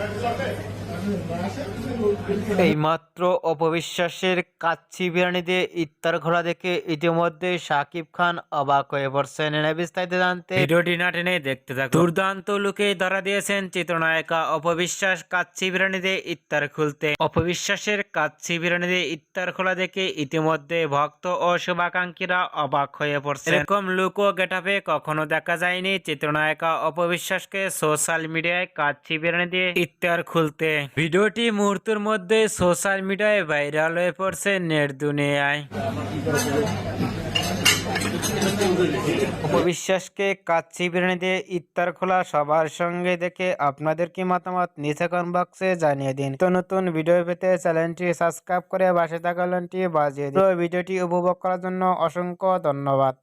Thank you. এইমাত্র অপবিশ্বাসের কাচ্চি বিরিয়ানি দিয়ে ইত্তার ঘোরা দেখে ইতিমধ্যে শাকিব খান অবাক হয়ে পড়ছেন। এনে বিস্তারিত জানতে ভিডিওটি না টেনে দেখতে থাকুন। দুর্দান্ত লুকে ধরা দিয়েছেন চিত্রনায়িকা অপবিশ্বাস কাচ্চি বিরিয়ানি দিয়ে ইত্তার খুলতে। অপবিশ্বাসের কাচ্চি বিরিয়ানি দিয়ে ইত্তার খোলা দেখে ইতিমধ্যে ভক্ত ও শুভাকাঙ্ক্ষীরা অবাক হয়ে পড়ছে এরকম লুক ও গেটাপে কখনো দেখা যায়নি চিত্রনায়িকা অপবিশ্বাসকে সোশ্যাল মিডিয়ায় কাচ্ছি বিরিয়ানি দিয়ে ইত্তার খুলতে। ভিডিওটি মুহূর্তের মধ্যে সোশ্যাল মিডিয়ায় ভাইরাল হয়ে পড়ছে নেট দুনিয়ায়। উপবিশ্বাসকে কাচ্চি বিরিয়ানি দিয়ে ইত্তার খোলা সবার সঙ্গে দেখে আপনাদের কি মতামত? নিচে কমেন্ট বক্সে জানিয়ে দিন। তো নতুন ভিডিও পেতে চ্যানেলটি সাবস্ক্রাইব করে পাশে থাকা বাজিয়ে দিন। ভিডিওটি উপভোগ করার জন্য অসংখ্য ধন্যবাদ।